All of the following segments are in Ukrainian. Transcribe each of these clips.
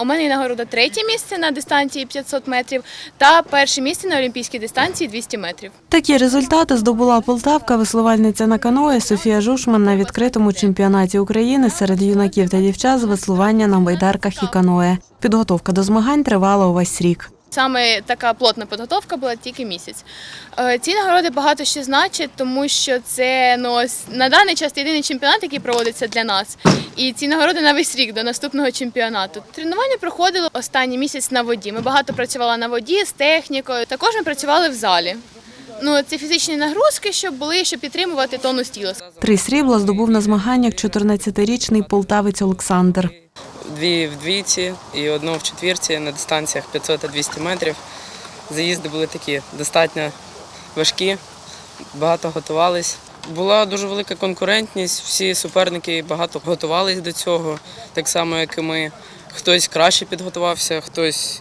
У мене нагорода третє місце на дистанції 500 метрів та перше місце на олімпійській дистанції 200 метрів. Такі результати здобула полтавка веслувальниця на каное Софія Жушман на відкритому чемпіонаті України серед юнаків та дівчат з веслування на байдарках і каное. Підготовка до змагань тривала увесь рік. Саме така плотна підготовка була тільки місяць. Е, Ці нагороди багато що значать, тому що це ну, на даний час єдиний чемпіонат, який проводиться для нас. І ці нагороди на весь рік до наступного чемпіонату. Тренування проходило останній місяць на воді. Ми багато працювали на воді з технікою. Також ми працювали в залі. Ну, це фізичні нагрузки, щоб були, щоб підтримувати тонус тіла. Три срібла здобув на змаганнях 14-річний полтавець Олександр. Дві в двійці і одну в четвірці на дистанціях 500 та 200 метрів. Заїзди були такі достатньо важкі, багато готувались. Була дуже велика конкурентність, всі суперники багато готувались до цього, так само, як і ми. Хтось краще підготувався, хтось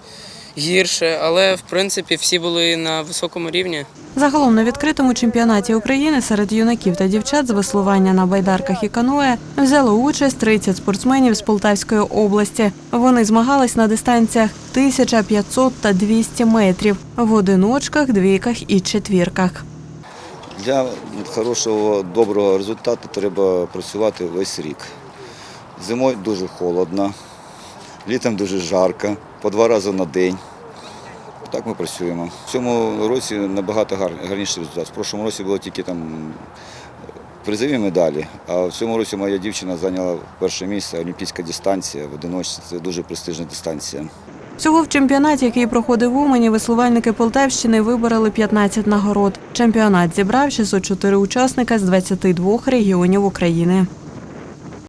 гірше, але в принципі всі були на високому рівні. Загалом на відкритому чемпіонаті України серед юнаків та дівчат з веслування на байдарках і каное взяло участь 30 спортсменів з Полтавської області. Вони змагались на дистанціях 1500 та 200 метрів в одиночках, двійках і четвірках. Для хорошого, доброго результату треба працювати весь рік. Зимою дуже холодно, літом дуже жарко, по два рази на день. Так ми працюємо. В цьому році набагато гар- гарніший результат. В прошлому році було тільки там призові медалі, а в цьому році моя дівчина зайняла перше місце олімпійська дистанція в одиночці. Це дуже престижна дистанція. Всього в чемпіонаті, який проходив в Умані, веслувальники Полтавщини вибороли 15 нагород. Чемпіонат зібрав 604 учасника з 22 регіонів України.